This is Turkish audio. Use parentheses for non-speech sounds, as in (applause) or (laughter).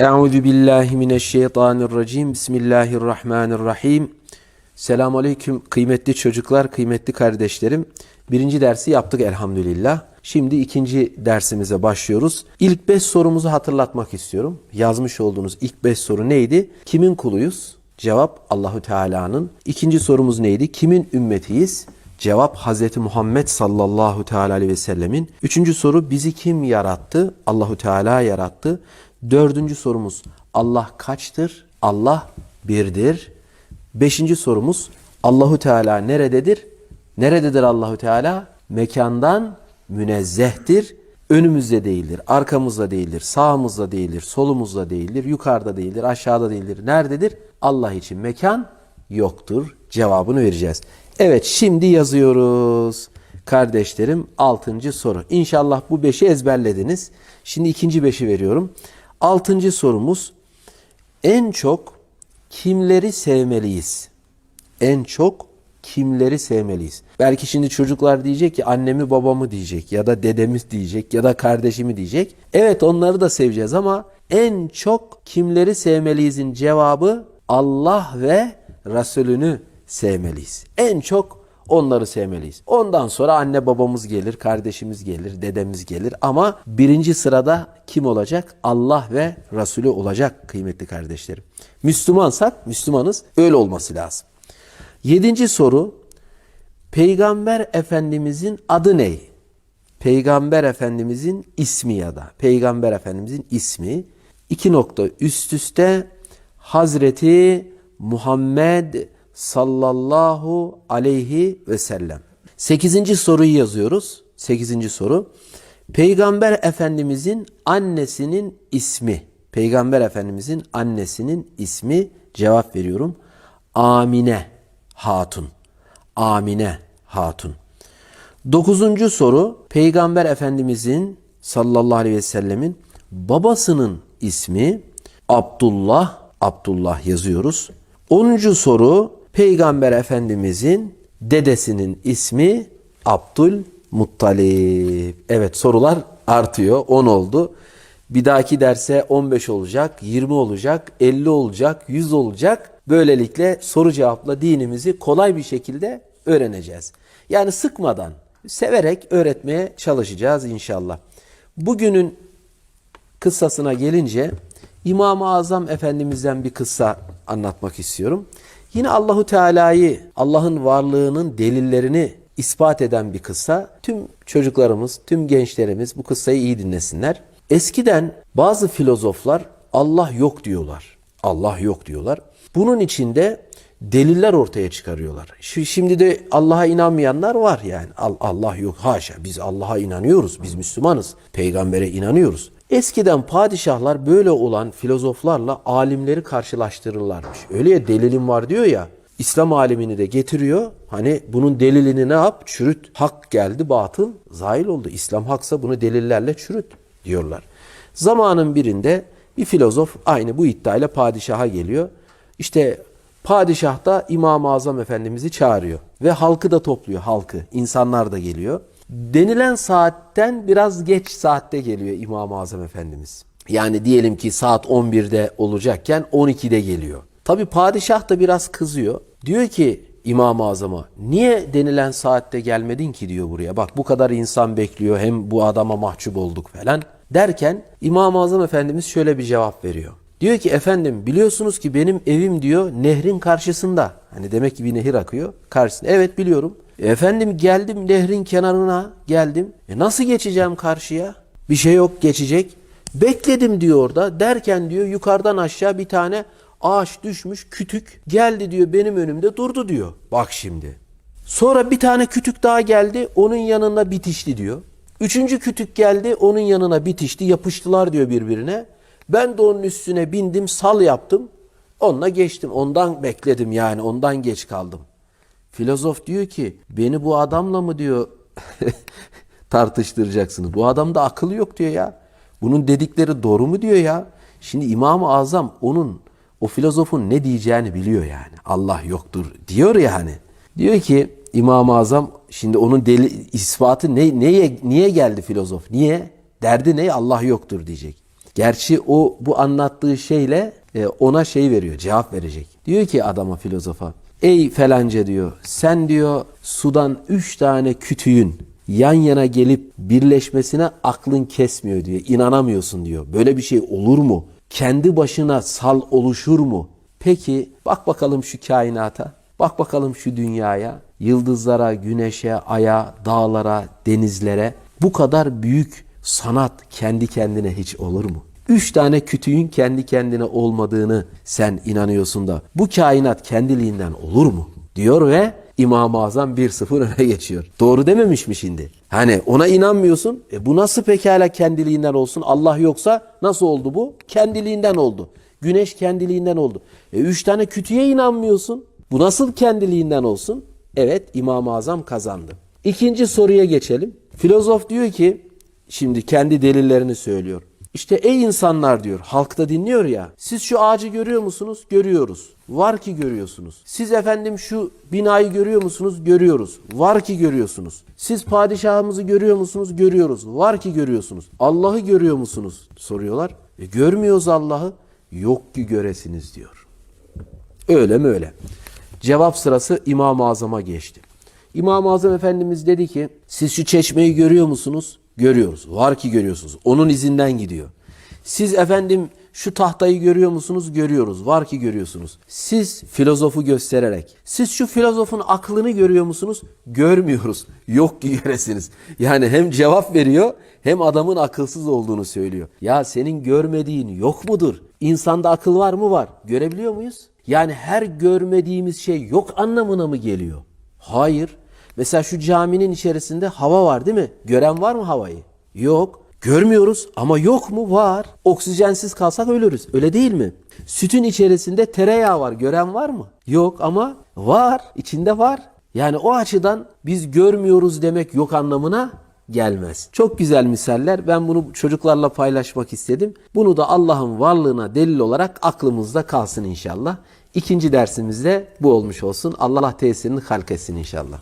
Euzu billahi mineşşeytanirracim. Bismillahirrahmanirrahim. Selamun aleyküm kıymetli çocuklar, kıymetli kardeşlerim. Birinci dersi yaptık elhamdülillah. Şimdi ikinci dersimize başlıyoruz. İlk beş sorumuzu hatırlatmak istiyorum. Yazmış olduğunuz ilk beş soru neydi? Kimin kuluyuz? Cevap Allahu Teala'nın. İkinci sorumuz neydi? Kimin ümmetiyiz? Cevap Hazreti Muhammed sallallahu teala aleyhi ve sellemin. Üçüncü soru bizi kim yarattı? Allahu Teala yarattı. Dördüncü sorumuz Allah kaçtır? Allah birdir. Beşinci sorumuz Allahu Teala nerededir? Nerededir Allahu Teala? Mekandan münezzehtir. Önümüzde değildir, arkamızda değildir, sağımızda değildir, solumuzda değildir, yukarıda değildir, aşağıda değildir. Nerededir? Allah için mekan yoktur. Cevabını vereceğiz. Evet şimdi yazıyoruz. Kardeşlerim altıncı soru. İnşallah bu beşi ezberlediniz. Şimdi ikinci beşi veriyorum. Altıncı sorumuz en çok kimleri sevmeliyiz? En çok kimleri sevmeliyiz? Belki şimdi çocuklar diyecek ki annemi babamı diyecek ya da dedemiz diyecek ya da kardeşimi diyecek. Evet onları da seveceğiz ama en çok kimleri sevmeliyizin cevabı Allah ve Resulünü sevmeliyiz. En çok onları sevmeliyiz. Ondan sonra anne babamız gelir, kardeşimiz gelir, dedemiz gelir ama birinci sırada kim olacak? Allah ve Resulü olacak kıymetli kardeşlerim. Müslümansak, Müslümanız öyle olması lazım. Yedinci soru, Peygamber Efendimizin adı ne? Peygamber Efendimizin ismi ya da Peygamber Efendimizin ismi iki nokta üst üste Hazreti Muhammed sallallahu aleyhi ve sellem. Sekizinci soruyu yazıyoruz. Sekizinci soru. Peygamber Efendimizin annesinin ismi. Peygamber Efendimizin annesinin ismi cevap veriyorum. Amine Hatun. Amine Hatun. Dokuzuncu soru Peygamber Efendimizin sallallahu aleyhi ve sellemin babasının ismi Abdullah. Abdullah yazıyoruz. Onuncu soru Peygamber Efendimizin dedesinin ismi Abdülmuttalip. Evet sorular artıyor. 10 oldu. Bir dahaki derse 15 olacak, 20 olacak, 50 olacak, 100 olacak. Böylelikle soru cevapla dinimizi kolay bir şekilde öğreneceğiz. Yani sıkmadan, severek öğretmeye çalışacağız inşallah. Bugünün kıssasına gelince İmam-ı Azam Efendimiz'den bir kıssa anlatmak istiyorum. Yine Allahu Teala'yı, Allah'ın varlığının delillerini ispat eden bir kıssa. Tüm çocuklarımız, tüm gençlerimiz bu kıssayı iyi dinlesinler. Eskiden bazı filozoflar Allah yok diyorlar. Allah yok diyorlar. Bunun içinde deliller ortaya çıkarıyorlar. Şimdi de Allah'a inanmayanlar var yani. Allah yok haşa biz Allah'a inanıyoruz. Biz Müslümanız. Peygambere inanıyoruz. Eskiden padişahlar böyle olan filozoflarla alimleri karşılaştırırlarmış. Öyle ya delilim var diyor ya. İslam alimini de getiriyor. Hani bunun delilini ne yap? Çürüt. Hak geldi batıl zahil oldu. İslam haksa bunu delillerle çürüt diyorlar. Zamanın birinde bir filozof aynı bu iddiayla padişaha geliyor. İşte padişah da İmam-ı Azam Efendimiz'i çağırıyor. Ve halkı da topluyor halkı. İnsanlar da geliyor. Denilen saatten biraz geç saatte geliyor İmam-ı Azam Efendimiz. Yani diyelim ki saat 11'de olacakken 12'de geliyor. Tabi padişah da biraz kızıyor. Diyor ki İmam-ı Azam'a niye denilen saatte gelmedin ki diyor buraya. Bak bu kadar insan bekliyor hem bu adama mahcup olduk falan. Derken İmam-ı Azam Efendimiz şöyle bir cevap veriyor. Diyor ki efendim biliyorsunuz ki benim evim diyor nehrin karşısında. Hani demek ki bir nehir akıyor karşısında. Evet biliyorum. E efendim geldim nehrin kenarına geldim. E nasıl geçeceğim karşıya? Bir şey yok geçecek. Bekledim diyor orada. Derken diyor yukarıdan aşağı bir tane ağaç düşmüş kütük geldi diyor benim önümde durdu diyor. Bak şimdi. Sonra bir tane kütük daha geldi onun yanına bitişti diyor. Üçüncü kütük geldi onun yanına bitişti yapıştılar diyor birbirine. Ben de onun üstüne bindim sal yaptım. Onunla geçtim. Ondan bekledim yani ondan geç kaldım. Filozof diyor ki beni bu adamla mı diyor (laughs) tartıştıracaksınız. Bu adamda akıl yok diyor ya. Bunun dedikleri doğru mu diyor ya. Şimdi İmam-ı Azam onun o filozofun ne diyeceğini biliyor yani. Allah yoktur diyor ya hani. Diyor ki İmam-ı Azam şimdi onun deli, ispatı ne, neye, niye geldi filozof? Niye? Derdi ne? Allah yoktur diyecek. Gerçi o bu anlattığı şeyle e, ona şey veriyor, cevap verecek. Diyor ki adama filozofa, ey felanca diyor, sen diyor sudan üç tane kütüğün yan yana gelip birleşmesine aklın kesmiyor diyor. İnanamıyorsun diyor. Böyle bir şey olur mu? Kendi başına sal oluşur mu? Peki bak bakalım şu kainata. Bak bakalım şu dünyaya. Yıldızlara, güneşe, aya, dağlara, denizlere. Bu kadar büyük sanat kendi kendine hiç olur mu? Üç tane kütüğün kendi kendine olmadığını sen inanıyorsun da bu kainat kendiliğinden olur mu? Diyor ve İmam-ı Azam 1-0 öne geçiyor. Doğru dememiş mi şimdi? Hani ona inanmıyorsun. E bu nasıl pekala kendiliğinden olsun? Allah yoksa nasıl oldu bu? Kendiliğinden oldu. Güneş kendiliğinden oldu. E üç tane kütüğe inanmıyorsun. Bu nasıl kendiliğinden olsun? Evet İmam-ı Azam kazandı. İkinci soruya geçelim. Filozof diyor ki şimdi kendi delillerini söylüyor. İşte ey insanlar diyor halkta dinliyor ya siz şu ağacı görüyor musunuz? Görüyoruz. Var ki görüyorsunuz. Siz efendim şu binayı görüyor musunuz? Görüyoruz. Var ki görüyorsunuz. Siz padişahımızı görüyor musunuz? Görüyoruz. Var ki görüyorsunuz. Allah'ı görüyor musunuz? Soruyorlar. E, görmüyoruz Allah'ı. Yok ki göresiniz diyor. Öyle mi öyle? Cevap sırası İmam-ı Azam'a geçti. İmam-ı Azam Efendimiz dedi ki siz şu çeşmeyi görüyor musunuz? Görüyoruz. Var ki görüyorsunuz. Onun izinden gidiyor. Siz efendim şu tahtayı görüyor musunuz? Görüyoruz. Var ki görüyorsunuz. Siz filozofu göstererek. Siz şu filozofun aklını görüyor musunuz? Görmüyoruz. (laughs) Yok ki göresiniz. Yani hem cevap veriyor hem adamın akılsız olduğunu söylüyor. Ya senin görmediğin yok mudur? İnsanda akıl var mı? Var. Görebiliyor muyuz? Yani her görmediğimiz şey yok anlamına mı geliyor? Hayır. Mesela şu caminin içerisinde hava var değil mi? Gören var mı havayı? Yok. Görmüyoruz ama yok mu? Var. Oksijensiz kalsak ölürüz. Öyle değil mi? Sütün içerisinde tereyağı var. Gören var mı? Yok ama var. İçinde var. Yani o açıdan biz görmüyoruz demek yok anlamına gelmez. Çok güzel misaller. Ben bunu çocuklarla paylaşmak istedim. Bunu da Allah'ın varlığına delil olarak aklımızda kalsın inşallah. İkinci dersimizde bu olmuş olsun. Allah tesirini halk etsin inşallah.